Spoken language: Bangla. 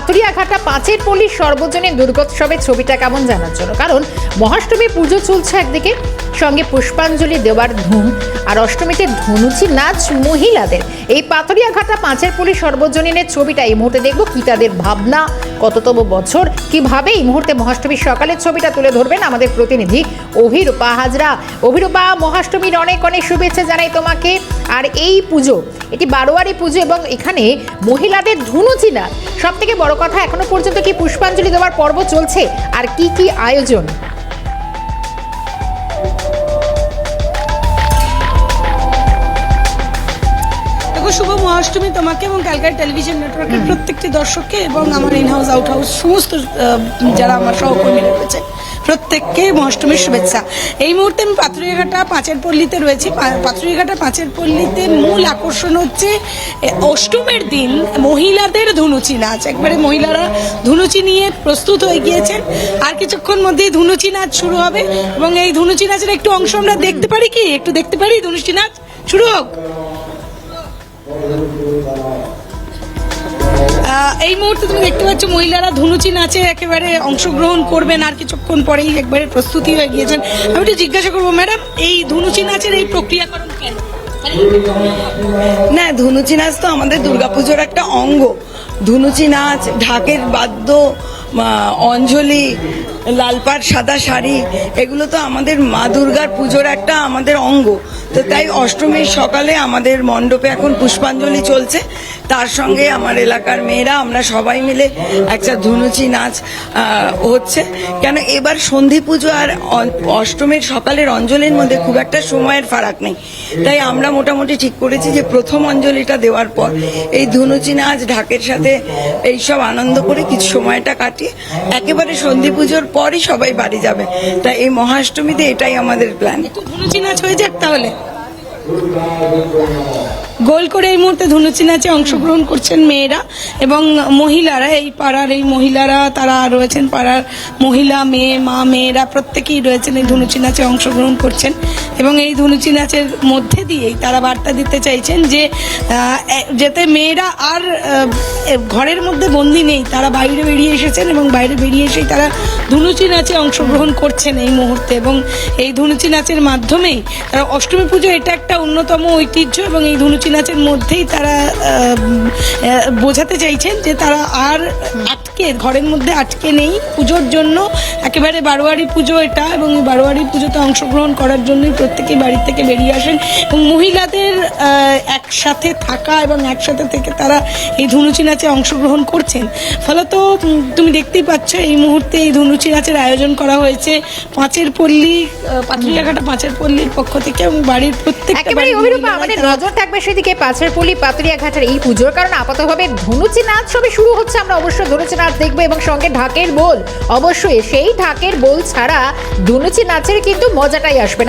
পাথুরিয়াঘাটা পাঁচের পল্লী সর্বজনীন দুর্গোৎসবের ছবিটা কেমন জানার জন্য? কারণ মহাষ্টমী পুজো চলছে একদিকে সঙ্গে পুষ্পাঞ্জলি দেওয়ার ধুম আর অষ্টমীতে ধনুচি নাচ মহিলাদের। এই পাথুরিয়াঘাটা পাঁচের পল্লী সর্বজনীনের ছবিটা। এই মুহূর্তে দেখব কি তাদের ভাবনা, কততম বছর, কীভাবে এই মুহূর্তে মহাষ্টমীর সকালের ছবিটা তুলে ধরবেন আমাদের প্রতিনিধি অভিরূপা হাজরা। অভিরূপা, মহাষ্টমীর অনেক অনেক শুভেচ্ছা জানাই তোমাকে। আর এই পুজো, এটি বারোয়ারি পুজো এবং এখানে মহিলাদের ধুনুচি নাচ। সব থেকে বড় কথা, এখনও পর্যন্ত কি পুষ্পাঞ্জলি দেওয়ার পর্ব চলছে? আর কি কি আয়োজন? মহাষ্টমী তোমাকে এবং ক্যালকাটা টেলিভিশন নেটওয়ার্কের প্রত্যেকটি দর্শককে এবং আমার ইন হাউস আউট হাউস সমস্ত যারা আমার সহকর্মী রয়েছে প্রত্যেককে মহাষ্টমীর শুভেচ্ছা। এই মুহূর্তে আমি পাথুরিয়াঘাটা পাঁচের পল্লীতে রয়েছি। পা- পাথুরিয়াঘাটা পাঁচের পল্লীতে মূল আকর্ষণ হচ্ছে অষ্টমের দিন মহিলাদের ধুনুচি নাচ। একবারে মহিলারা ধুনুচি নিয়ে প্রস্তুত হয়ে গিয়েছেন। আর কিছুক্ষণ মধ্যেই ধুনুচি নাচ শুরু হবে এবং এই ধুনুচি নাচের একটু অংশ আমরা দেখতে পারি কি? একটু দেখতে পারি ধুনুচি নাচ? শুরু হোক। এই মুহূর্তে তুমি দেখতে পাচ্ছ মহিলারা ধুনুচি নাচে একেবারে অংশগ্রহণ করবেন আর কিছুক্ষণ পরেই একবারে প্রস্তুতি হয়ে গিয়েছেন। আমি একটু জিজ্ঞাসা করব, ম্যাডাম, এই ধুনুচি নাচের এই প্রক্রিয়াকরণ কেন? না, ধুনুচি নাচ তো আমাদের দুর্গাপুজোর একটা অঙ্গ। ধুনুচি নাচ, ঢাকের বাদ্য অঞ্জলি, লালপাট, সাদা শাড়ি, এগুলো তো আমাদের মা দুর্গার পুজোর একটা আমাদের অঙ্গ। তো তাই অষ্টমীর সকালে আমাদের মণ্ডপে এখন পুষ্পাঞ্জলি চলছে। তার সঙ্গে আমার এলাকার মেয়েরা, আমরা সবাই মিলে একটা ধুনুচি নাচ হচ্ছে। কেন এবার সন্ধি পুজো আর অষ্টমীর সকালের অঞ্জলির মধ্যে খুব একটা সময়ের ফারাক নেই। তাই আমরা মোটামুটি ঠিক করেছি যে প্রথম অঞ্জলিটা দেওয়ার পর এই ধুনুচি নাচ, ঢাকের সাথে এইসব আনন্দ করে কিছু সময়টা কাটিয়ে একেবারে সন্ধি পুজোর পরই সবাই বাড়ি যাবে। তাই এই মহাষ্টমীতে এটাই আমাদের প্ল্যান ধুনুচি নাচ হয়ে যাক তাহলে। গোল করে এই মুহূর্তে ধুনুচি নাচে অংশগ্রহণ করছেন মেয়েরা এবং মহিলারা। এই পাড়ার এই মহিলারা, তারা রয়েছেন পাড়ার মহিলা, মেয়ে, মা, মেয়েরা প্রত্যেকেই রয়েছেন এই ধুনুচি নাচে অংশগ্রহণ করছেন। এবং এই ধুনুচি নাচের মধ্যে দিয়েই তারা বার্তা দিতে চাইছেন যে যাতে মেয়েরা আর ঘরের মধ্যে বন্দি নেই, তারা বাইরে বেরিয়ে এসেছেন এবং বাইরে বেরিয়ে এসেই তারা ধুনুচি নাচে অংশগ্রহণ করছেন এই মুহূর্তে এবং এই ধুনুচি নাচের মাধ্যমেই তারা অষ্টমী পুজো এটা একটা অন্যতম ঐতিহ্য এবং এই ধুনুচি নাচের মধ্যেই তারা বোঝাতে চাইছেন যে তারা আর আটকে, ঘরের মধ্যে আটকে নেই পুজোর জন্য। একেবারে বারোয়ারি পুজো এটা এবং বারোয়ারি পুজোতে অংশগ্রহণ করার জন্যই প্রত্যেকেই বাড়ি থেকে বেরিয়ে আসেন এবং মহিলাদের একসাথে থাকা এবং একসাথে থেকে তারা এই ধুনুচি নাচে অংশগ্রহণ করছেন। ফলত তুমি দেখতেই পাচ্ছ এই মুহূর্তে এই ধুনুচি নাচের আয়োজন করা হয়েছে পাঁচের পল্লী আহ, পাথুরিয়াঘাটা পাঁচের পল্লীর পক্ষ থেকে এবং বাড়ির প্রত্যেকটা একেবারে বাড়ির অভিরূপা আমাদের নজর থাকবে সেদিকে পাঁচের পল্লী পাতুরিয়াঘাটের এই পুজোর কারণ আপাতভাবে ধনুচি নাচ সবে শুরু হচ্ছে আমরা অবশ্যই ধনুচি নাচ দেখব এবং সঙ্গে ঢাকের বোল। অবশ্যই সেই ঢাকের বোল ছাড়া ধনুচি নাচের কিন্তু মজাটাই আসবে না।